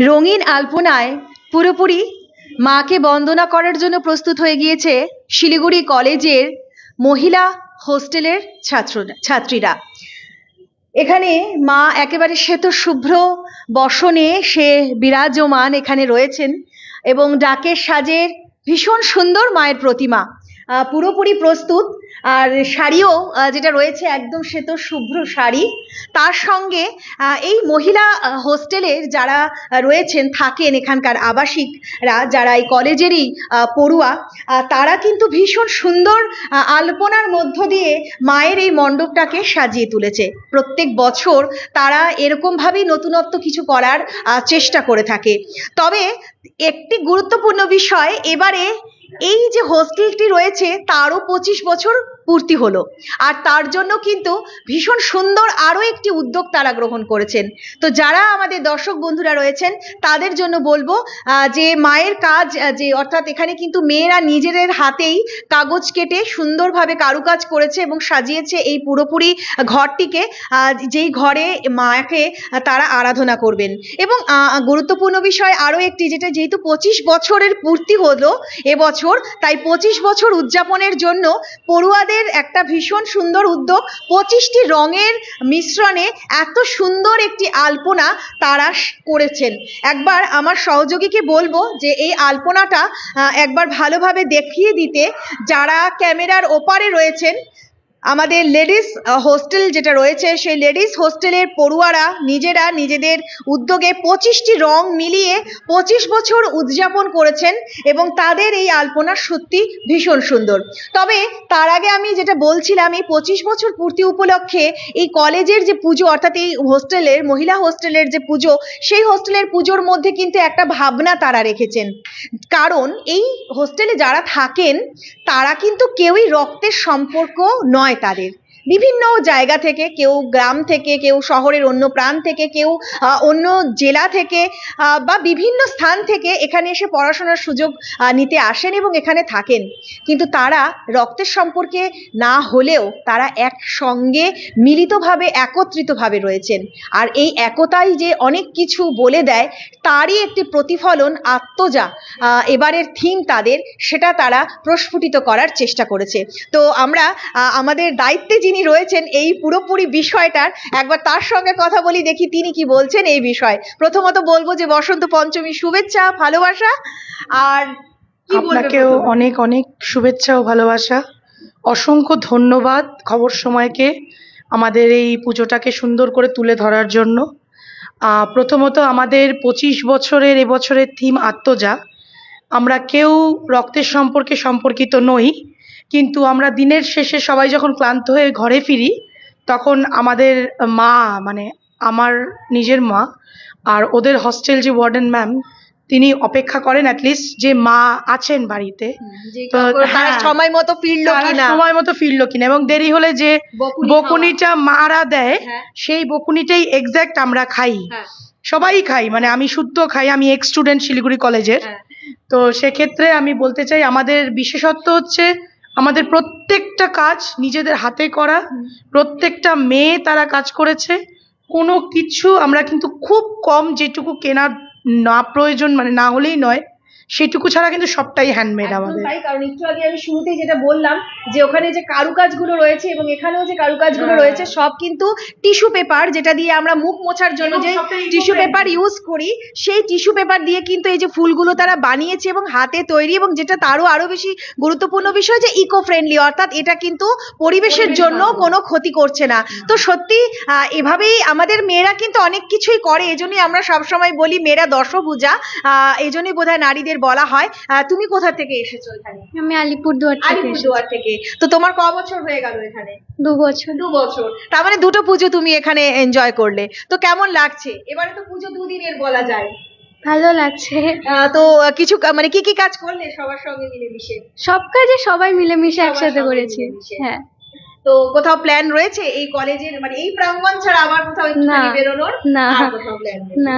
রঙিন আলপনায় পুরোপুরি মাকে বন্দনা করার জন্য প্রস্তুত হয়ে গিয়েছে শিলিগুড়ি কলেজের মহিলা হোস্টেলের ছাত্র ছাত্রীরা। এখানে মা একেবারে শ্বেত শুভ্র বসনে সে বিরাজমান এখানে রয়েছেন এবং ডাকের সাজের ভীষণ সুন্দর মায়ের প্রতিমা। পুরোপুরি প্রস্তুত। আর শাড়িও যেটা রয়েছে একদম শ্বেত শুভ্র শাড়ি। তার সঙ্গে এই মহিলা হোস্টেলের যারা রয়েছেন, থাকেন এখানকার আবাসিকরা, যারা এই কলেজেরই পড়ুয়া তারা কিন্তু ভীষণ সুন্দর আলপনার মধ্য দিয়ে মায়ের এই মণ্ডপটাকে সাজিয়ে তুলেছে। প্রত্যেক বছর তারা এরকমভাবেই নতুনত্ব কিছু করার চেষ্টা করে থাকে। তবে একটি গুরুত্বপূর্ণ বিষয়, এবারে এই যে হোস্টেলটি রয়েছে তারও পঁচিশ বছর পূর্তি হলো। আর তার জন্য কিন্তু ভীষণ সুন্দর আরও একটি উদ্যোগ তারা গ্রহণ করেছেন। তো যারা আমাদের দর্শক বন্ধুরা রয়েছেন, তাদের জন্য বলব যে মায়ের কাজ যে অর্থাৎ এখানে কিন্তু মেয়েরা নিজেদের হাতেই কাগজ কেটে সুন্দরভাবে কারুকাজ করেছে এবং সাজিয়েছে এই পুরোপুরি ঘরটিকে। যেই ঘরে মাকে তারা আরাধনা করবেন। এবং গুরুত্বপূর্ণ বিষয় আরও একটি, যেটা যেহেতু পঁচিশ বছরের পূর্তি হলো এবছর তাই পঁচিশ বছর উদযাপনের জন্য পড়ুয়াদের একটা ভীষণ সুন্দর উদ্যোগ। পঁচিশটি রঙের মিশ্রণে এত সুন্দর একটি আলপনা তারা করেছেন। একবার আমার সহযোগীকে বলব যে এই আলপনাটা একবার ভালোভাবে দেখিয়ে দিতে। যারা ক্যামেরার ওপারে রয়েছেন আমাদের লেডিস হোস্টেল যেটা রয়েছে, সেই লেডিস হোস্টেলের পড়ুয়ারা নিজেরা নিজেদের উদ্যোগে পঁচিশটি রং মিলিয়ে পঁচিশ বছর উদযাপন করেছেন এবং তাদের এই আলপনা সত্যি ভীষণ সুন্দর। তবে তার আগে আমি যেটা বলছিলাম, এই পঁচিশ বছর পূর্তি উপলক্ষে এই কলেজের যে পুজো, অর্থাৎ এই হোস্টেলের, মহিলা হোস্টেলের যে পুজো, সেই হোস্টেলের পুজোর মধ্যে কিন্তু একটা ভাবনা তারা রেখেছেন। কারণ এই হোস্টেলে যারা থাকেন, তারা কিন্তু কেউই রক্তের সম্পর্ক নয়। তাদের বিভিন্ন জায়গা থেকে, কেউ গ্রাম থেকে, কেউ শহরের অন্য প্রান্ত থেকে, কেউ অন্য জেলা থেকে বা বিভিন্ন স্থান থেকে এখানে এসে পড়াশোনার সুযোগ নিতে আসেন এবং এখানে থাকেন। কিন্তু তারা রক্তের সম্পর্কে না হলেও তারা একসঙ্গে মিলিতভাবে, একত্রিতভাবে রয়েছেন। আর এই একতাই যে অনেক কিছু বলে দেয়, তারই একটি প্রতিফলন আত্মজা এবারের থিম তাদের, সেটা তারা প্রস্ফুটিত করার চেষ্টা করেছে। তো আমরা আমাদের দায়িত্বে যিনি রয়েছেন এই পুরোপুরি বিষয়টার একবার তার সঙ্গে কথা বলি দেখি তিনি কি বলছেন এই বিষয়ে। প্রথমত বলব যে বসন্ত পঞ্চমী শুভেচ্ছা ভালোবাসা আর আপনাকেও অনেক অনেক শুভেচ্ছা ও ভালোবাসা। অসংখ্য ধন্যবাদ খবর সময়কে আমাদের এই পুজোটাকে সুন্দর করে তুলে ধরার জন্য। আহ, প্রথমত আমাদের পঁচিশ বছরের এবছরের থিম আত্মজা। আমরা কেউ রক্তের সম্পর্কে সম্পর্কিত নই। কিন্তু আমরা দিনের শেষে সবাই যখন ক্লান্ত হয়ে ঘরে ফিরি তখন আমাদের মা মানে আমার নিজের মা আর ওদের হস্টেল যে ওয়ার্ডেন ম্যাম তিনি অপেক্ষা করেন অ্যাটলিস্ট যে মা আছেন বাড়িতে। হ্যাঁ, সময় মতো ফিরলো কিনা। সময় মতো ফিরলো কিনা এবং দেরি হলে যে বকুনিটা মারা দেয় হ্যাঁ। সেই বকুনিটাই এক্স্যাক্ট আমরা খাই। হ্যাঁ, সবাই খাই মানে আমি শুদ্ধ খাই আমি এক্স স্টুডেন্ট শিলিগুড়ি কলেজের। তো সেক্ষেত্রে আমি বলতে চাই আমাদের বিশেষত্ব হচ্ছে আমাদের প্রত্যেকটা কাজ নিজেদের হাতে করা প্রত্যেকটা মেয়ে তারা কাজ করেছে। কোনো কিছু আমরা কিন্তু খুব কম যেটুকু কেনার না প্রয়োজন মানে না হলেই নয়। সেটুকু ছাড়া কিন্তু সবটাই হ্যান্ডমেড আমাদের তাই কারণ একটু আগে আমি শুরুতেই যেটা বললাম যে ওখানে যে কারুকাজগুলো রয়েছে এবং এখানেও যে কারুকাজগুলো হ্যাঁ। রয়েছে সব কিন্তু টিস্যু পেপার যেটা দিয়ে আমরা মুখ মোছার জন্য যে টিস্যু পেপার ইউজ করি সেই টিস্যু পেপার দিয়ে কিন্তু এই যে ফুলগুলো তারা বানিয়েছে এবং হাতে তৈরি এবং যেটা তারও আরও বেশি গুরুত্বপূর্ণ বিষয় যে ইকো ফ্রেন্ডলি অর্থাৎ এটা কিন্তু পরিবেশের জন্য। কোনো ক্ষতি করছে না তো সত্যি আহ, এভাবেই আমাদের মেয়েরা কিন্তু অনেক কিছুই করে এজন্যই আমরা সবসময় বলি মেয়েরা দশভূজা আহ, এজন্যই বোধহয় নারীদের বলা হয় তুমি কোথা থেকে এসেছ এখানে? আমি আলিপুরদুয়ার থেকে। আলিপুরদুয়ার থেকে। তো তোমার ক বছর হয়ে গেল এখানে? দু বছর। দু বছর। তার মানে দুটো পুজো তুমি এখানে এনজয় করলে। তো কেমন লাগছে? এবারে তো পুজো দুদিনের বলা যায়। ভালো লাগছে। তো কিছু মানে কি কি কাজ করলে সবার সঙ্গে মিলেমিশে? সব কাজে সবাই মিলেমিশে একসাথে করেছি। হ্যাঁ। তো কোথাও প্ল্যান রয়েছে? এই কলেজের মানে এই প্রাঙ্গণ ছাড়া আবার কোথাও না, বেরোনোর? না। কোথাও প্ল্যান না।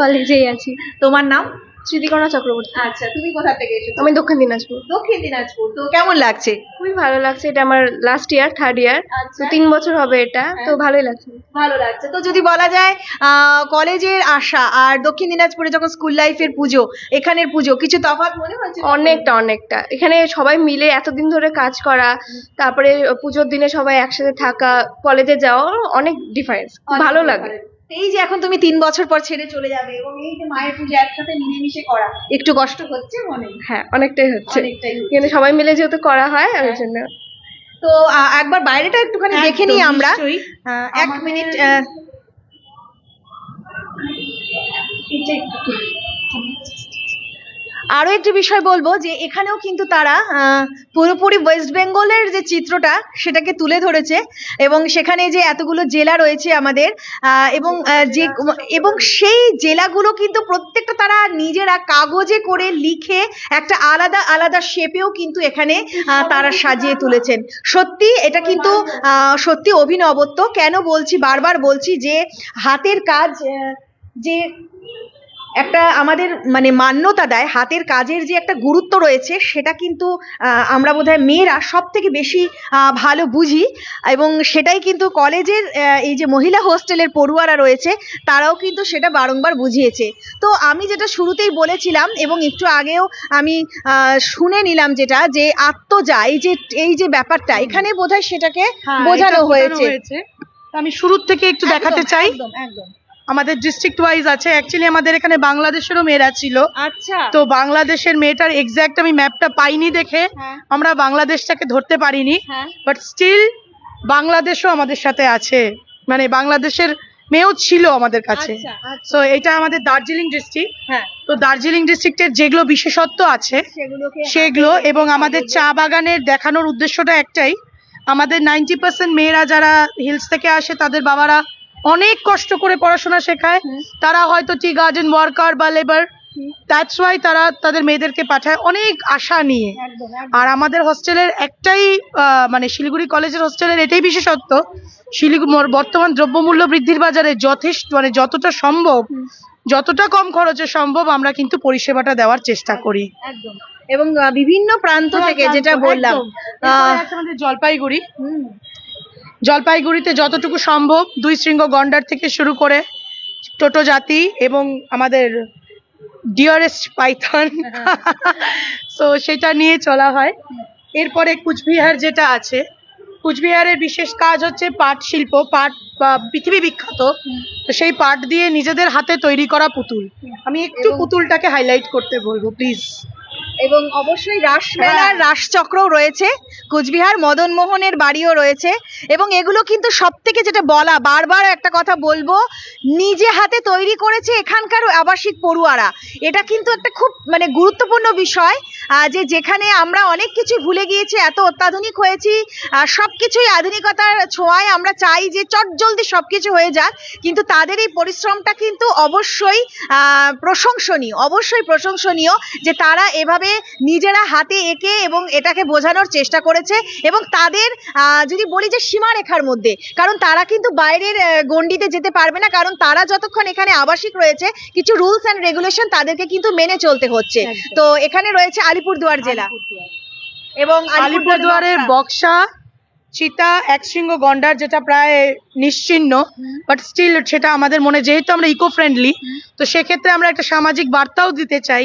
কলেজেই আছি। তোমার নাম? স্মৃতিকণা চক্রবর্তী। আচ্ছা তুমি কোথা থেকে এসেছ? আমি দক্ষিণ দিনাজপুর। দক্ষিণ দিনাজপুর তো কেমন লাগছে? খুবই ভালো লাগছে এটা আমার লাস্ট ইয়ার থার্ড ইয়ার আচ্ছা। তো তিন বছর হবে এটা তো হ্যাঁ। ভালোই লাগছে। ভালো লাগছে। তো যদি বলা যায় কলেজের আশা আর দক্ষিণ দিনাজপুরে যখন স্কুল লাইফের পুজো এখানের পুজো কিছু তফাৎ মনে হচ্ছে অনেকটা অনেকটা। এখানে সবাই মিলে এতদিন ধরে কাজ করা তারপরে পুজোর দিনে সবাই একসাথে থাকা কলেজে যাওয়া অনেক ডিফারেন্স ভালো লাগে। এই যে এখন তুমি তিন বছর পর ছেড়ে চলে যাবে এবং এই যে মায়ের পুজো একসাথে মিলেমিশে করা একটু কষ্ট হচ্ছে মনে? হ্যাঁ অনেকটাই হচ্ছে। কিন্তু সবাই মিলে যেহেতু করা হয় ওই হ্যাঁ। জন্য। তো একবার বাইরেটা একটুখানি দেখে নিই আমরা। এক মিনিট আহ, আরও একটি বিষয় বলব যে এখানেও কিন্তু তারা পুরোপুরি ওয়েস্ট বেঙ্গলের যে চিত্রটা সেটাকে তুলে ধরেছে এবং সেখানে যে এতগুলো জেলা রয়েছে আমাদের এবং যে এবং সেই জেলাগুলো কিন্তু প্রত্যেকটা তারা নিজেরা কাগজে করে লিখে একটা আলাদা আলাদা শেপেও কিন্তু এখানে তারা সাজিয়ে তুলেছেন। সত্যি এটা কিন্তু সত্যি অভিনবত্ব। কেন বলছি বারবার বলছি যে হাতের কাজ যে একটা আমাদের মানে মান্যতা দেয় হাতের কাজের যে একটা গুরুত্ব রয়েছে সেটা কিন্তু আমরা বোধহয় মেয়েরা সব থেকে বেশি ভালো বুঝি। এবং সেটাই কিন্তু কলেজের এই যে মহিলা হোস্টেলের পড়ুয়ারা রয়েছে তারাও কিন্তু সেটা বারংবার বুঝিয়েছে। তো আমি যেটা শুরুতেই বলেছিলাম এবং একটু আগেও আমি আহ, শুনে নিলাম যেটা যে আত্মজা এই যে এই যে ব্যাপারটা এখানে বোধহয় সেটাকে হ্যাঁ, বোঝানো হয়েছে। আমি শুরুর থেকে একটু দেখাতে চাই। একদম একদম। আমাদের ডিস্ট্রিক্ট ওয়াইজ আছে। অ্যাকচুয়ালি আমাদের এখানে বাংলাদেশেরও মেয়েরা ছিল। আচ্ছা। তো বাংলাদেশের মেয়েটার এক্স্যাক্ট আমি ম্যাপটা পাইনি দেখে। হ্যাঁ। আমরা বাংলাদেশটাকে ধরতে পারিনি। হ্যাঁ। বাট স্টিল বাংলাদেশও আমাদের সাথে আছে। মানে বাংলাদেশের মেয়েও ছিল আমাদের কাছে। আচ্ছা আচ্ছা। তো এটা আমাদের দার্জিলিং ডিস্ট্রিক্ট হ্যাঁ। তো দার্জিলিং ডিস্ট্রিক্টের যেগুলো বিশেষত্ব আছে সেগুলো এবং আমাদের চা বাগানের দেখানোর উদ্দেশ্যটা একটাই। আমাদের নাইনটি পার্সেন্ট মেয়েরা যারা হিলস থেকে আসে তাদের বাবারা অনেক কষ্ট করে পড়াশোনা শেখায়। তারা হয়তো টি গার্ডেন ওয়ার্কার বা লেবার। দ্যাটস ওয়াই তারা তাদের মেয়েদেরকে পাঠায় অনেক আশা নিয়ে। আর আমাদের হোস্টেলের একটাই মানে শিলিগুড়ি কলেজের হোস্টেলের এটাই বিশেষত্ব শিলিগুড়ি বর্তমান দ্রব্যমূল্য বৃদ্ধির বাজারে যথেষ্ট মানে যতটা সম্ভব যতটা কম খরচে সম্ভব আমরা কিন্তু পরিষেবাটা দেওয়ার চেষ্টা করি। এবং বিভিন্ন প্রান্ত থেকে যেটা বললাম জলপাইগুড়ি। জলপাইগুড়িতে যতটুকু সম্ভব দুই শৃঙ্গ গন্ডার থেকে শুরু করে টোটো জাতি এবং আমাদের ডিয়ারেস্ট পাইথন। সো সেটা নিয়ে চলা হয়। এরপরে কুচবিহার যেটা আছে কুচবিহারের বিশেষ কাজ হচ্ছে পাট শিল্প পাট বা পৃথিবী বিখ্যাত। তো সেই পাট দিয়ে নিজেদের হাতে তৈরি করা পুতুল। আমি একটু পুতুলটাকে হাইলাইট করতে বলব প্লিজ এবং অবশ্যই রাসমেলার রাসচক্রও রয়েছে কুচবিহার মদন মোহনের বাড়িও রয়েছে এবং এগুলো কিন্তু সব থেকে যেটা বলা বারবার একটা কথা বলব নিজে হাতে তৈরি করেছে এখানকার আবাসিক পড়ুয়ারা। এটা কিন্তু একটা খুব মানে গুরুত্বপূর্ণ বিষয় যে যেখানে আমরা অনেক কিছু ভুলে গিয়েছি এত অত্যাধুনিক হয়েছি আহ, সবকিছুই আধুনিকতার ছোঁয়ায় আমরা চাই যে চটজলদি সবকিছু হয়ে যাক কিন্তু তাদের এই পরিশ্রমটা কিন্তু অবশ্যই আহ, প্রশংসনীয় অবশ্যই প্রশংসনীয় যে তারা এভাবে নিজেরা হাতে এঁকে এবং এটাকে বোঝানোর চেষ্টা করেছে এবং তাদের যদি বলি যে সীমারেখার মধ্যে কারণ তারা কিন্তু বাইরের গণ্ডিতে যেতে পারবে না কারণ তারা যতক্ষণ এখানে আবাসিক রয়েছে কিছু রুলস অ্যান্ড রেগুলেশন তাদেরকে কিন্তু মেনে চলতে হচ্ছে। তো এখানে রয়েছে আলিপুরদুয়ার জেলা। এবং আলিপুরদুয়ারের বক্সা চিতা একশৃঙ্গ গন্ডার যেটা প্রায় নিশ্চিহ্ন হুম। বাট স্টিল সেটা আমাদের মনে যেহেতু আমরা ইকো ফ্রেন্ডলি তো সেক্ষেত্রে আমরা একটা সামাজিক বার্তাও দিতে চাই।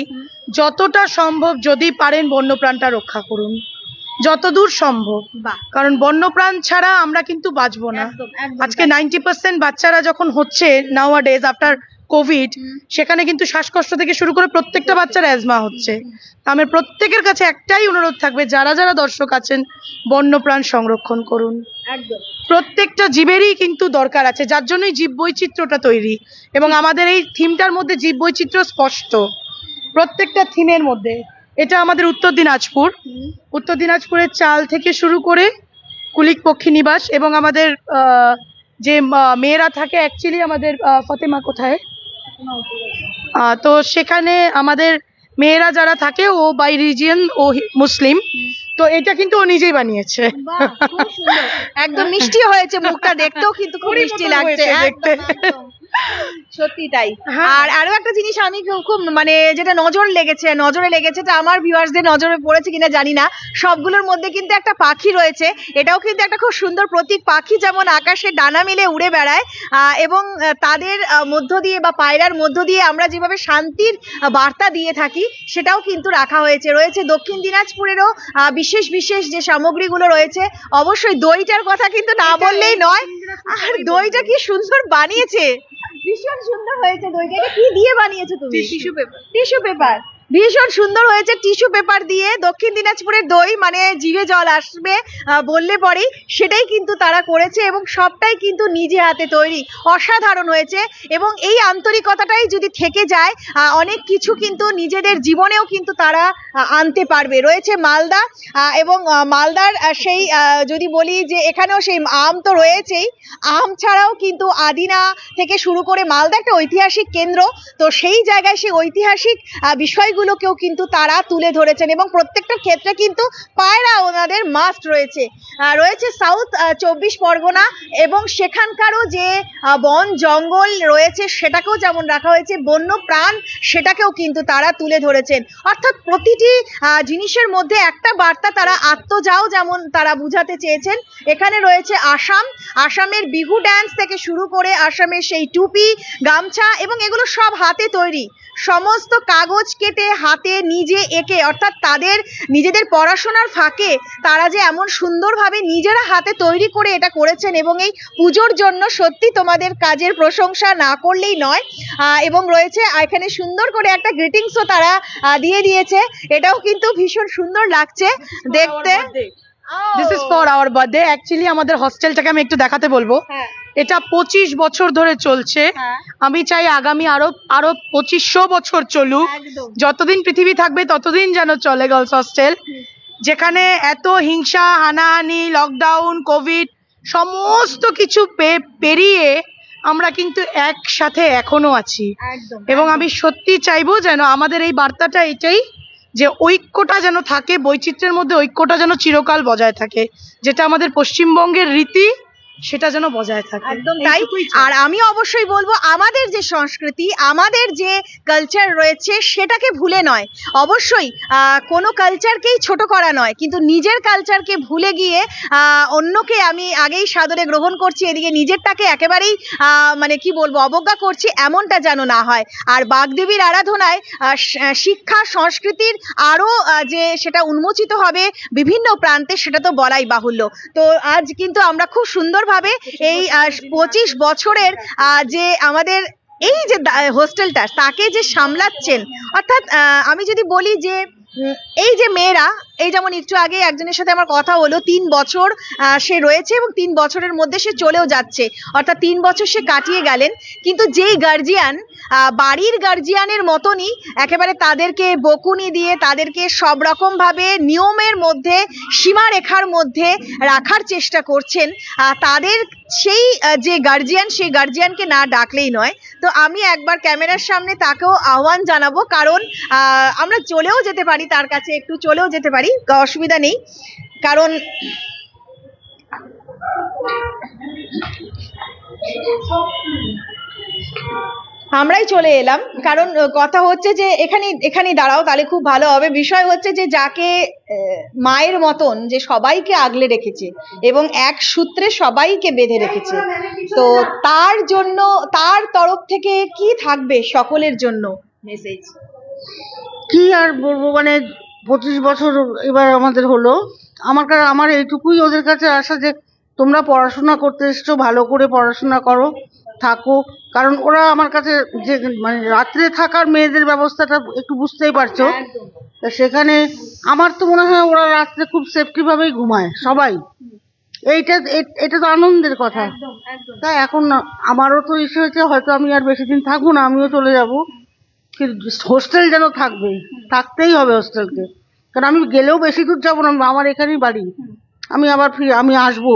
যতটা সম্ভব যদি পারেন বন্যপ্রাণটা রক্ষা করুন। যতদূর সম্ভব। কারণ বন্যপ্রাণ ছাড়া আমরা কিন্তু বাঁচবো না। আজকে নাইনটি পার্সেন্ট বাচ্চারা যখন হচ্ছে নাও ডেজ আফটার কোভিড সেখানে কিন্তু শ্বাসকষ্ট থেকে শুরু করে প্রত্যেকটা বাচ্চার অ্যাজমা হচ্ছে। আমার প্রত্যেকের কাছে একটাই অনুরোধ থাকবে যারা যারা দর্শক আছেন বন্যপ্রাণ সংরক্ষণ করুন। একদম। প্রত্যেকটা জীবেরই কিন্তু দরকার আছে যার জন্যই জীব বৈচিত্র্যটা তৈরি। এবং আমাদের এই থিমটার মধ্যে জীব বৈচিত্র্য স্পষ্ট। প্রত্যেকটা থিমের মধ্যে। এটা আমাদের উত্তর দিনাজপুর। উত্তর দিনাজপুরের চাল থেকে শুরু করে কুলিক পক্ষী নিবাস এবং আমাদের যে মেয়েরা থাকে অ্যাকচুয়ালি আমাদের ফতেমা কোথায়? তো সেখানে আমাদের মেয়েরা যারা থাকে ও বাই রিজিয়ন ও মুসলিম। তো এটা কিন্তু ও নিজেই বানিয়েছে। একদম মিষ্টি হয়েছে মুখটা দেখতেও কিন্তু খুব মিষ্টি লাগছে দেখতে। সত্যি তাই। হ্যাঁ। আর আরও একটা জিনিস আমি খুব মানে যেটা নজর লেগেছে নজরে লেগেছে এটা আমার ভিউয়ার্সদের নজরে পড়েছে কিনা জানি না। সবগুলোর মধ্যে কিন্তু একটা পাখি রয়েছে। এটাও কিন্তু একটা খুব সুন্দর প্রতীক। পাখি যেমন আকাশে ডানা মেলে উড়ে বেড়ায় আহ, এবং তাদের মধ্য দিয়ে বা পায়রার মধ্য দিয়ে আমরা যেভাবে শান্তির বার্তা দিয়ে থাকি সেটাও কিন্তু রাখা হয়েছে। রয়েছে দক্ষিণ দিনাজপুরেরও বিশেষ বিশেষ যে সামগ্রীগুলো রয়েছে অবশ্যই দইটার কথা কিন্তু না বললেই নয়। আর দইটা কি সুন্দর বানিয়েছে! ভীষণ সুন্দর হয়েছে দইটা। এটা কি দিয়ে বানিয়েছো তুমি? Tissue paper. Tissue paper. ভীষণ সুন্দর হয়েছে টিস্যু পেপার দিয়ে। দক্ষিণ দিনাজপুরের দই মানে জিভে জল আসবে বললে পরেই। সেটাই কিন্তু তারা করেছে এবং সবটাই কিন্তু নিজে হাতে তৈরি। অসাধারণ হয়েছে এবং এই আন্তরিকতাটাই যদি থেকে যায় অনেক কিছু কিন্তু নিজেদের জীবনেও কিন্তু তারা আনতে পারবে। রয়েছে মালদা এবং মালদার সেই যদি বলি যে এখানেও সেই আম তো রয়েছেই। আম ছাড়াও কিন্তু আদিনা থেকে শুরু করে মালদা একটা ঐতিহাসিক কেন্দ্র। তো সেই জায়গায় সেই ঐতিহাসিক আহ, বিষয়গুলোকেও কিন্তু তারা তুলে ধরেছেন এবং প্রত্যেকটা ক্ষেত্রে কিন্তু পায়রা ওনাদের মাস্ট রয়েছে। রয়েছে সাউথ চব্বিশ পরগনা এবং সেখানকারও যে বন জঙ্গল রয়েছে সেটাকেও যেমন রাখা হয়েছে, বন্য প্রাণ সেটাকেও কিন্তু তারা তুলে ধরেছেন। অর্থাৎ প্রতিটি জিনিসের মধ্যে একটা বার্তা তারা আত্মজাও যেমন তারা বুঝাতে চেয়েছেন। এখানে রয়েছে আসাম। আসামের বিহু ড্যান্স থেকে শুরু করে আসামের সেই টুপি, গামছা এবং এগুলো সব হাতে তৈরি। সমস্ত কাগজ কেটে হাতে নিজে এঁকে অর্থাৎ তাদের নিজেদের পড়াশোনার ফাঁকে তারা যে এমন সুন্দরভাবে নিজেরা হাতে তৈরি করে এটা করেছেন এবং এই পুজোর জন্য সত্যি তোমাদের কাজের প্রশংসা না করলেই নয়। আহ, এবং রয়েছে এখানে সুন্দর করে একটা গ্রিটিংসও তারা দিয়ে দিয়েছে। এটাও কিন্তু ভীষণ সুন্দর লাগছে দেখতে। This is for our birthday actually আমাদের হস্টেলটাকে আমি একটু দেখাতে বলব। হ্যাঁ। এটা পঁচিশ বছর ধরে চলছে। হ্যাঁ। আমি চাই আগামী আরও আরও পঁচিশশো বছর চলুক। যতদিন পৃথিবী থাকবে ততদিন যেন চলে গার্লস হস্টেল। যেখানে এত হিংসা হানাহানি লকডাউন কোভিড সমস্ত কিছু পেরিয়ে আমরা কিন্তু একসাথে এখনও আছি। এবং আমি সত্যি চাইব যেন আমাদের এই বার্তাটা এটাই যে ঐক্যটা যেন থাকে বৈচিত্র্যের মধ্যে ঐক্যটা যেন চিরকাল বজায় থাকে যেটা আমাদের পশ্চিমবঙ্গের রীতি সেটা যেন বজায় থাকে। একদম তাই। আর আমি অবশ্যই বলব আমাদের যে সংস্কৃতি আমাদের যে কালচার রয়েছে সেটাকে ভুলে নয়। অবশ্যই আহ, কোনো কালচারকেই ছোট করা নয় কিন্তু নিজের কালচারকে ভুলে গিয়ে অন্যকে আমি আগেই সাদরে গ্রহণ করছি এদিকে নিজেরটাকে একেবারেই আহ, মানে কি বলব অবজ্ঞা করছি এমনটা যেন না হয়। আর বাগদেবীর আরাধনায় আহ, শিক্ষা সংস্কৃতির আরও আহ, যে সেটা উন্মোচিত হবে বিভিন্ন প্রান্তে সেটা তো বলাই বাহুল্য। তো আজ কিন্তু আমরা খুব সুন্দরভাবে এই পঁচিশ বছরের যে আমাদের এই যে হোস্টেলটা তাকে যে সামলাচ্ছেন অর্থাৎ আমি যদি বলি যে এই যে মেয়েরা এই যেমন একটু আগে একজনের সাথে আমার কথা হলো তিন বছর আহ, সে রয়েছে এবং তিন বছরের মধ্যে সে চলেও যাচ্ছে। অর্থাৎ তিন বছর সে কাটিয়ে গেলেন কিন্তু যেই গার্জিয়ান বাড়ির গার্জিয়ানের মতনই একেবারে তাদেরকে বকুনি দিয়ে, তাদেরকে সব রকমভাবে নিয়মের মধ্যে, সীমারেখার মধ্যে রাখার চেষ্টা করছেন। তাদের সেই যে গার্জিয়ান সেই গার্জিয়ানকে না ডাকলেই নয়। তো আমি একবার ক্যামেরার সামনে তাকেও আহ্বান জানাব, কারণ আমরা চলেও যেতে পারি তার কাছে, একটু চলেও যেতে পারি, অসুবিধা নেই। কারণ আমরাই চলে এলাম। কারণ কথা হচ্ছে যে এখানে এখানেই দাঁড়াও, তাহলে খুব ভালো হবে। বিষয় হচ্ছে যে যাকে মায়ের মতন যে সবাইকে আগলে রেখেছে এবং এক সূত্রে সবাইকে বেঁধে রেখেছে, তো তার জন্য, তার তরফ থেকে কি থাকবে সকলের জন্য মেসেজ কি আর বলব মানে পঁচিশ বছর এবার আমাদের হলো। আমার আমার এইটুকুই ওদের কাছে আসা যে তোমরা পড়াশোনা করতে এসছো, ভালো করে পড়াশোনা করো। থাকো। কারণ ওরা আমার কাছে যে মানে রাত্রে থাকার মেয়েদের ব্যবস্থাটা একটু বুঝতেই পারছ। তা সেখানে আমার তো মনে হয় ওরা রাত্রে খুব সেফটিভাবেই ঘুমায় সবাই। এইটা এটা তো আনন্দের কথা। তাই এখন আমারও তো ইসে হয়েছে হয়তো আমি আর বেশি দিন থাকব না আমিও চলে যাব। কিন্তু হোস্টেল যেন থাকবে থাকতেই হবে হোস্টেলকে কারণ আমি গেলেও বেশি দূর যাব না আমার এখানেই বাড়ি। আমি আবার ফিরে আমি আসব।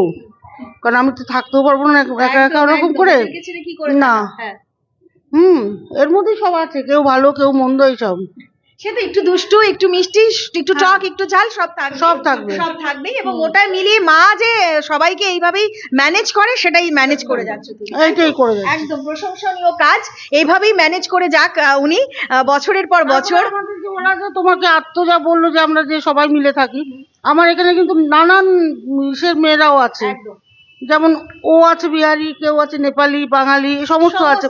কারণ আমি তো থাকতেও পারব না একা একা ওরকম করে? না। হুম এর মধ্যেই সব আছে কেউ ভালো কেউ মন্দ এইসব। সে তো একটু দুষ্টু একটু মিষ্টি একটু টক একটু ঝাল সব থাকবে সব থাকবে। সব থাকবে এবং ওটা মিলিয়ে মা যে সবাইকে এইভাবেই ম্যানেজ করে সেটাই ম্যানেজ করে যাচ্ছে তুমি। এইটাই করে যাচ্ছি। একদম প্রশংসনীয় কাজ। এইভাবেই ম্যানেজ করে যাক উনি বছরের পর বছর। ওরা যে তোমাকে আত্মজা বলল যে আমরা যে সবাই মিলে থাকি আমার এখানে কিন্তু নানান মেয়েরাও আছে। যেমন ও আছে বিহারি কেউ আছে নেপালি বাঙালি সমস্ত আছে।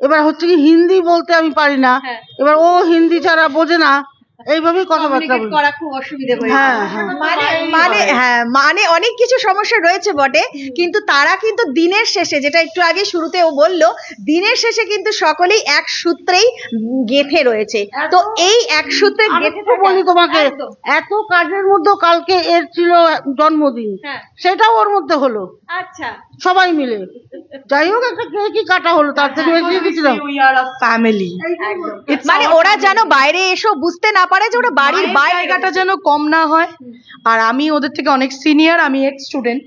এবার হচ্ছে কি হিন্দি বলতে আমি পারি না। হ্যাঁ। এবার ও হিন্দি ছাড়া বোঝে না। এইভাবেই কথাবার্তা বলি। করা খুব অসুবিধে হয়ে হ্যাঁ, হ্যাঁ। মানে মানে হ্যাঁ মানে অনেক কিছু সমস্যা রয়েছে বটে কিন্তু তারা কিন্তু দিনের শেষে যেটা একটু আগে শুরুতে ও বলল দিনের শেষে কিন্তু সকলেই এক সূত্রেই গেথে রয়েছে। তো এই এক সূত্রে গেথে বলি তোমাকে এত কাজের মধ্যে কালকে এর ছিল জন্মদিন। হ্যাঁ। সেটাও ওর মধ্যে হলো। আচ্ছা। সবাই মিলে। যাই হোক একটা কেকই কাটা হলো তার থেকে বেশি কিছু না ফ্যামিলি মানে ওরা যেন বাইরে এসো বুঝতে না পারে যে ওরা বাড়ির বাইরে জায়গাটা যেন কম না হয়। আর আমি ওদের থেকে অনেক সিনিয়র আমি এক্স স্টুডেন্ট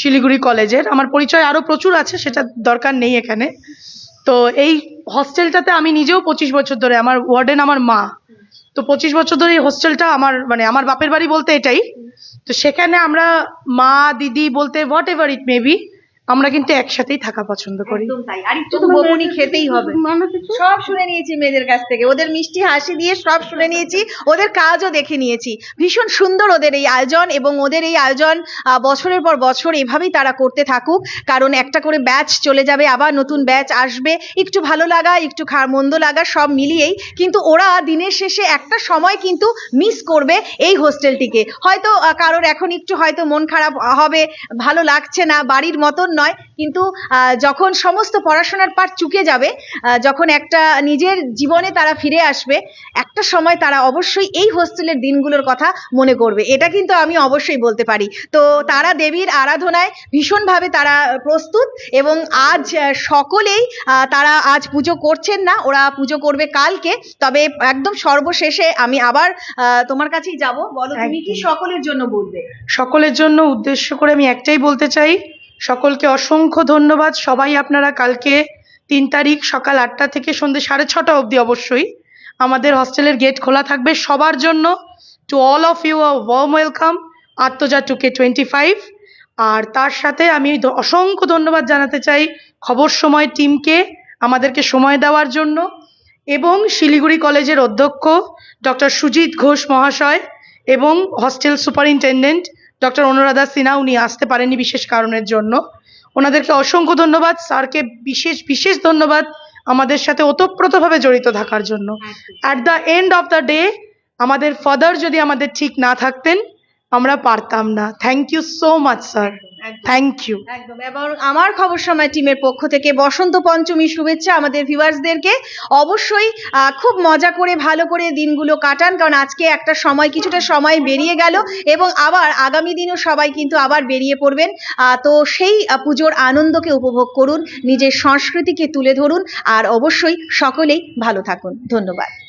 শিলিগুড়ি কলেজের। আমার পরিচয় আরও প্রচুর আছে সেটা দরকার নেই এখানে। তো এই হস্টেলটাতে আমি নিজেও পঁচিশ বছর ধরে আমার ওয়ার্ডেন আমার মা। তো পঁচিশ বছর ধরে এই হোস্টেলটা আমার মানে আমার বাপের বাড়ি বলতে এটাই। তো সেখানে আমরা মা দিদি বলতে হোয়াট এভার ইট মেবি আমরা কিন্তু একসাথেই থাকা পছন্দ করি। একদম তাই। আর একটু তো বকুনি খেতেই হবে। সব শুনে নিয়েছি মেয়েদের কাছ থেকে। ওদের মিষ্টি হাসি দিয়ে সব শুনে নিয়েছি। ওদের কাজও দেখে নিয়েছি। ভীষণ সুন্দর ওদের এই আয়োজন এবং ওদের এই আয়োজন আহ, বছরের পর বছর এভাবেই তারা করতে থাকুক। কারণ একটা করে ব্যাচ চলে যাবে আবার নতুন ব্যাচ আসবে। একটু ভালো লাগা একটু খা- মন্দ লাগা সব মিলিয়েই কিন্তু ওরা দিনের শেষে একটা সময় কিন্তু মিস করবে এই হোস্টেলটিকে হয়তো কারোর এখন একটু হয়তো মন খারাপ হবে ভালো লাগছে না বাড়ির মতন নয় কিন্তু যখন সমস্ত পড়াশোনার পাঠ চুকে যাবে যখন একটা নিজের জীবনে তারা ফিরে আসবে একটা সময় তারা অবশ্যই এই হোস্টেলের দিনগুলোর কথা মনে করবে। এটা কিন্তু আমি অবশ্যই বলতে পারি। তো তারা দেবীর আরাধনায় ভীষণভাবে তারা প্রস্তুত এবং আজ সকলেই আহ, তারা আজ পুজো করছেন না ওরা পুজো করবে কালকে। তবে একদম সর্বশেষে আমি আবার আহ, তোমার কাছেই যাব। বলো তুমি কি সকলের জন্য বলবে? সকলের জন্য উদ্দেশ্য করে আমি একটাই বলতে চাই সকলকে অসংখ্য ধন্যবাদ। সবাই আপনারা কালকে তিন তারিখ সকাল আটটা থেকে সন্ধ্যে সাড়ে ছটা অবধি অবশ্যই আমাদের হস্টেলের গেট খোলা থাকবে। সবার জন্য to all of you a warm welcome Atmaja two K twenty five আর তার সাথে আমি অসংখ্য ধন্যবাদ জানাতে চাই খবর সময় টিমকে আমাদেরকে সময় দেওয়ার জন্য। এবং শিলিগুড়ি কলেজের অধ্যক্ষ ডক্টর সুজিত ঘোষ মহাশয় এবং hostel superintendent doctor Anuradha Sinha উনি আসতে পারেননি বিশেষ কারণের জন্য। ওনাদেরকে অসংখ্য ধন্যবাদ। স্যারকে বিশেষ বিশেষ ধন্যবাদ আমাদের সাথে ওতপ্রোতভাবে জড়িত থাকার জন্য। At the end of the day আমাদের ফাদার যদি আমাদের ঠিক না থাকতেন আমরা পারতাম না। Thank you so much sir thank you একদম। এবং আমার খবর সময় টিমের পক্ষ থেকে বসন্ত পঞ্চমী শুভেচ্ছা আমাদের ভিউয়ার্সদেরকে। অবশ্যই খুব মজা করে ভালো করে দিনগুলো কাটান কারণ আজকে একটা সময় কিছুটা সময় বেরিয়ে গেল এবং আবার আগামী দিনও সবাই কিন্তু আবার বেরিয়ে পড়বেন। আহ, তো সেই পুজোর আনন্দকে উপভোগ করুন নিজের সংস্কৃতিকে তুলে ধরুন আর অবশ্যই সকলেই ভালো থাকুন। ধন্যবাদ।